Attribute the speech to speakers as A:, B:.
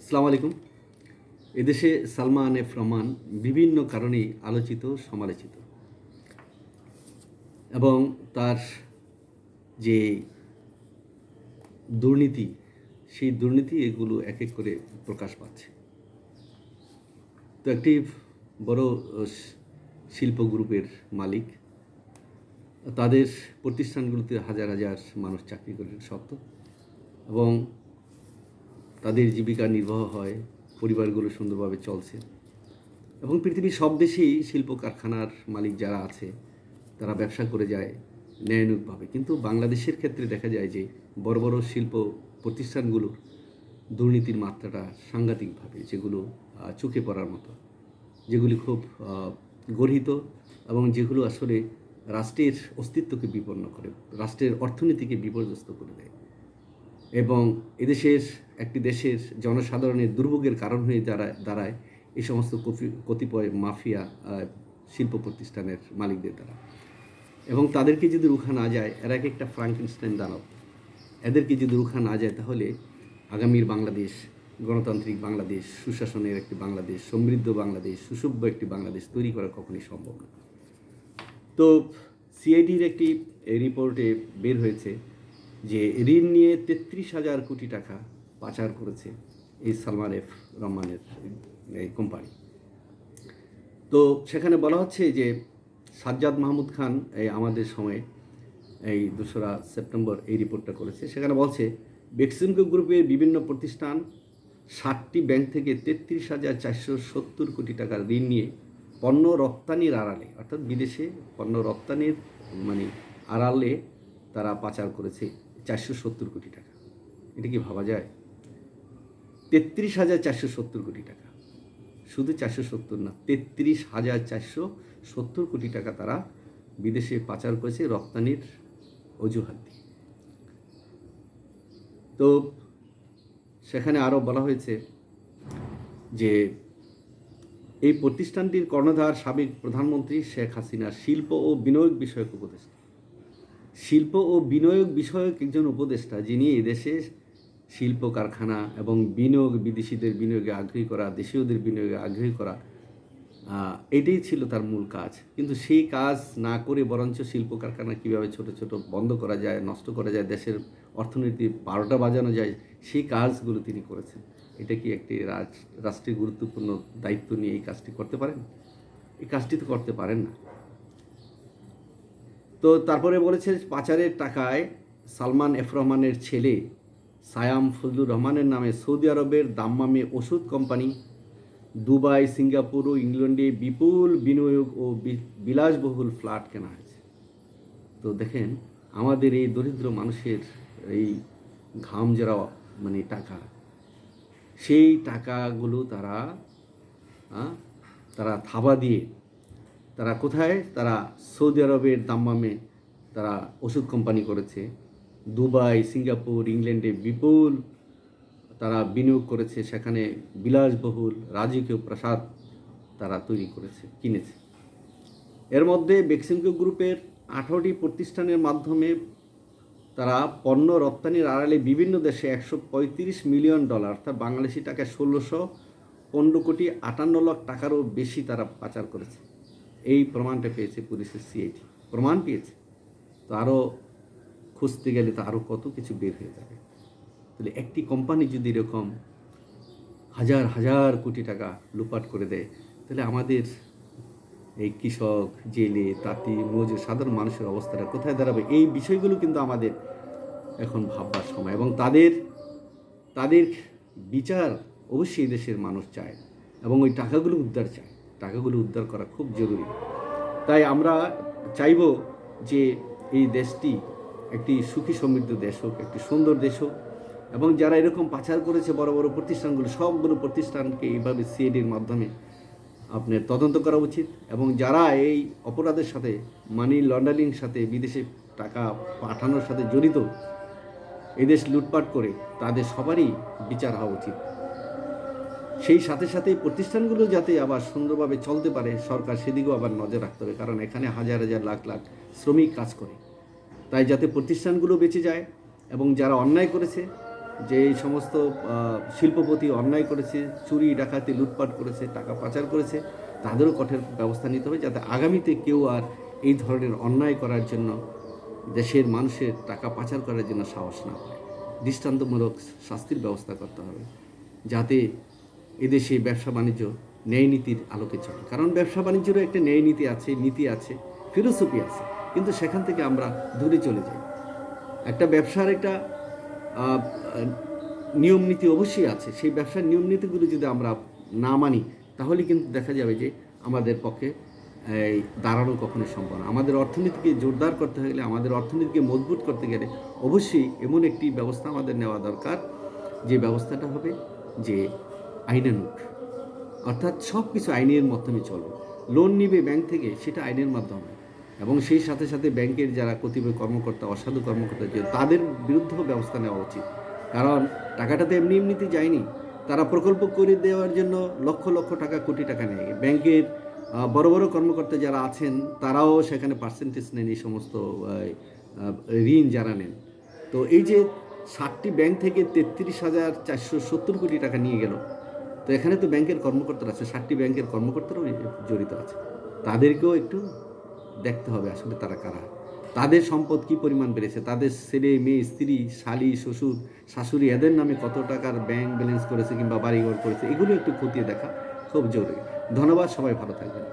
A: আসসালামু আলাইকুম। এদেশে সালমান এফ রহমান বিভিন্ন কারণেই আলোচিত, সমালোচিত। এবং তার যে দুর্নীতি, সেই দুর্নীতি এগুলো এক এক করে প্রকাশ পাচ্ছে। তো একটি বড় শিল্প গ্রুপের মালিক, তাদের প্রতিষ্ঠানগুলোতে হাজার হাজার মানুষ চাকরি করে সত্য এবং তাদের জীবিকা নির্বাহ হয়, পরিবারগুলো সুন্দরভাবে চলছে। এবং পৃথিবীর সব দেশেই শিল্প কারখানার মালিক যারা আছে, তারা ব্যবসা করে যায় ন্যায়ানুগভাবে। কিন্তু বাংলাদেশের ক্ষেত্রে দেখা যায় যে বড় বড় শিল্প প্রতিষ্ঠানগুলোর দুর্নীতির মাত্রাটা সাংঘাতিকভাবে, যেগুলো চোখে পড়ার মতো, যেগুলি খুব গর্হিত এবং যেগুলো আসলে রাষ্ট্রের অস্তিত্বকে বিপন্ন করে, রাষ্ট্রের অর্থনীতিকে বিপর্যস্ত করে দেয়। এবং এদেশের একটি দেশের জনসাধারণের দুর্ভোগের কারণ হয়ে দাঁড়ায় দাঁড়ায় এই সমস্ত কতিপয় মাফিয়া শিল্প প্রতিষ্ঠানের মালিকদের দ্বারা। এবং তাদেরকে যদি রুখা না যায়, এরা এক একটা ফ্রাঙ্কেনস্টাইন দানব, এদেরকে যদি রুখা না যায় তাহলে আগামীর বাংলাদেশ, গণতান্ত্রিক বাংলাদেশ, সুশাসনের একটি বাংলাদেশ, সমৃদ্ধ বাংলাদেশ সুসভ্য একটি বাংলাদেশ তৈরি করা কখনোই সম্ভব না। তো সিআইডির একটি রিপোর্টে বের হয়েছে যে ঋণ নিয়ে তেত্রিশ হাজার কোটি টাকা পাচার করেছে এই সালমান এফ রহমানের, এই কোম্পানি। তো সেখানে বলা হচ্ছে যে সাজ্জাদ মাহমুদ খান এই আমাদের সময়ে এই দোসরা সেপ্টেম্বর এই রিপোর্টটা করেছে। সেখানে বলছে, বেক্সিমকো গ্রুপের বিভিন্ন প্রতিষ্ঠান ষাটটি ব্যাংক থেকে তেত্রিশ হাজার চারশো সত্তর কোটি টাকার ঋণ নিয়ে পণ্য রপ্তানির আড়ালে, অর্থাৎ বিদেশে পণ্য রপ্তানির মানে আড়ালে তারা পাচার করেছে। চারশো সত্তর কোটি টাকা। এটা কি ভাবা যায়? তেত্রিশ হাজার চারশো সত্তর কোটি টাকা। শুধু চারশো সত্তর না, তেত্রিশ হাজার চারশো সত্তর কোটি টাকা তারা বিদেশে পাচার করেছে রপ্তানির অজুহাত দিয়ে। তো সেখানে আরও বলা হয়েছে যে এই প্রতিষ্ঠানটির কর্ণধার সাবেক প্রধানমন্ত্রী শেখ হাসিনার শিল্প ও বিনিয়োগ বিষয়ক উপদেষ্টা শিল্প ও বিনিয়োগ বিষয়ক একজন উপদেষ্টা যিনি এদেশে শিল্প কারখানা এবং বিনিয়োগ বিদেশিদের বিনিয়োগে আগ্রহী করা, দেশীয়দের বিনিয়োগে আগ্রহী করা এটাই ছিল তার মূল কাজ। কিন্তু সেই কাজ না করে বরঞ্চ শিল্প কারখানা কীভাবে ছোট ছোট বন্ধ করা যায়, নষ্ট করা যায়, দেশের অর্থনীতি বারোটা বাজানো যায়, সেই কাজগুলো তিনি করেছেন। এটা কি একটি রাজ রাষ্ট্রের গুরুত্বপূর্ণ দায়িত্ব নিয়ে এই কাজটি করতে পারেন? এই কাজটি তো করতে পারেন না। তো তারপরে বলেছে পাচারের টাকায় সালমান এফ রহমানের ছেলে সায়াম ফজলুর রহমানের নামে সৌদি আরবের দাম্মামে ওষুধ কোম্পানি, দুবাই, সিঙ্গাপুর ও ইংল্যান্ডে বিপুল বিনিয়োগ ও বিলাসবহুল ফ্ল্যাট কেনা হয়েছে। তো দেখেন, আমাদের এই দরিদ্র মানুষের এই ঘাম যারা মানে টাকা, সেই টাকাগুলো তারা তারা থাবা দিয়ে তারা কোথায়? তারা সৌদি আরবের দাম্মামে তারা ওষুধ কোম্পানি করেছে। দুবাই, সিঙ্গাপুর, ইংল্যান্ডে বিপুল তারা বিনিয়োগ করেছে। সেখানে বিলাসবহুল রাজকীয় প্রাসাদ তারা তৈরি করেছে, কিনেছে। এর মধ্যে বেক্সিমকো গ্রুপের আঠারোটি প্রতিষ্ঠানের মাধ্যমে তারা পণ্য রপ্তানির আড়ালে বিভিন্ন দেশে একশো পঁয়ত্রিশ মিলিয়ন ডলার, অর্থাৎ বাংলাদেশি টাকায় ষোলোশো পনেরো কোটি আটান্ন লাখ টাকারও বেশি তারা পাচার করেছে। এই প্রমাণটা পেয়েছে পুলিশের সিআইটি প্রমাণ পেয়েছে। তো আরও খুঁজতে গেলে তো আরও কত কিছু বের হয়ে যাবে। তাহলে একটি কোম্পানি যদি এরকম হাজার হাজার কোটি টাকা লুপাট করে দেয়, তাহলে আমাদের এই কৃষক, জেলে, তাঁতি, মজুর, সাধারণ মানুষের অবস্থাটা কোথায় দাঁড়াবে? এই বিষয়গুলো কিন্তু আমাদের এখন ভাববার সময় এবং তাদের তাদের বিচার অবশ্যই দেশের মানুষ চায় এবং ওই টাকাগুলো উদ্ধার চায়। টাকাগুলো উদ্ধার করা খুব জরুরি। তাই আমরা চাইব যে এই দেশটি একটি সুখী সমৃদ্ধ দেশ হোক, একটি সুন্দর দেশ হোক, এবং যারা এরকম পাচার করেছে বড় বড় প্রতিষ্ঠানগুলো, সবগুলো প্রতিষ্ঠানকে এইভাবে সিএডির মাধ্যমে আপনার তদন্ত করা উচিত, এবং যারা এই অপরাধের সাথে মানি লন্ডারিং সাথে, বিদেশে টাকা পাঠানোর সাথে জড়িত, এদেশ লুটপাট করে তাদের সবারই বিচার হওয়া উচিত। সেই সাথে সাথে প্রতিষ্ঠানগুলো যাতে আবার সুন্দরভাবে চলতে পারে, সরকার সেদিকেও আবার নজর রাখতে হবে, কারণ এখানে হাজার হাজার লাখ লাখ শ্রমিক কাজ করে। তাই যাতে প্রতিষ্ঠানগুলো বেঁচে যায় এবং যারা অন্যায় করেছে, যে সমস্ত শিল্পপতি অন্যায় করেছে, চুরি, ডাকাতি, লুটপাট করেছে, টাকা পাচার করেছে, তাদেরও কঠোর ব্যবস্থা নিতে হবে যাতে আগামীতে কেউ আর এই ধরনের অন্যায় করার জন্য, দেশের মানুষের টাকা পাচার করার জন্য সাহস না পায়। দৃষ্টান্তমূলক শাস্তির ব্যবস্থা করতে হবে, যাতে এদেশে ব্যবসা বাণিজ্য, ন্যায় নীতির আলোকে চলে। কারণ ব্যবসা বাণিজ্যেরও একটা ন্যায় নীতি আছে নীতি আছে ফিলোসফি আছে। কিন্তু সেখান থেকে আমরা দূরে চলে যাই। একটা ব্যবসার একটা নিয়ম নীতি অবশ্যই আছে। সেই ব্যবসার নিয়ম নীতিগুলো যদি আমরা না মানি, তাহলে কিন্তু দেখা যাবে যে আমাদের পক্ষে, এই, দাঁড়ানো কখনো সম্ভব না। আমাদের অর্থনীতিকে জোরদার করতে হলে আমাদের অর্থনীতিকে মজবুত করতে গেলে অবশ্যই এমন একটি ব্যবস্থা আমাদের নেওয়া দরকার। যে ব্যবস্থাটা হবে যে আইনানুক অর্থাৎ সব কিছু আইনের মাধ্যমে চলবে লোন নিবে ব্যাংক থেকে, সেটা আইনের মাধ্যমে। এবং সেই সাথে সাথে ব্যাংকের যারা কতিপয় কর্মকর্তা, অসাধু কর্মকর্তা, যে তাদের বিরুদ্ধেও ব্যবস্থা নেওয়া উচিত। কারণ টাকাটা তো এমনি এমনিতে যায়নি। তারা প্রকল্প করে দেওয়ার জন্য লক্ষ লক্ষ টাকা, কোটি টাকা নেয়। ব্যাংকের বড় বড় কর্মকর্তা যারা আছেন, তারাও সেখানে পার্সেন্টেজ নেন এই সমস্ত ঋণ যারা নেন। তো এই যে ষাটটি ব্যাংক থেকে তেত্রিশ হাজার চারশো সত্তর কোটি টাকা নিয়ে গেল তো এখানে তো ব্যাংকের কর্মকর্তারা আছে ষাটটি ব্যাংকের কর্মকর্তারাও জড়িত আছে। তাদেরকেও একটু দেখতে হবে আসলে তারা কারা। তাদের সম্পদ কি পরিমাণ বেড়েছে? তাদের ছেলে, মেয়ে, স্ত্রী, শালি, শ্বশুর, শাশুড়ি, এদের নামে কত টাকার ব্যাংক ব্যালেন্স করেছে কিংবা বাড়িঘর করেছে, এগুলো একটু খতিয়ে দেখা খুব জরুরি। ধন্যবাদ, সবাই ভালো থাকবেন।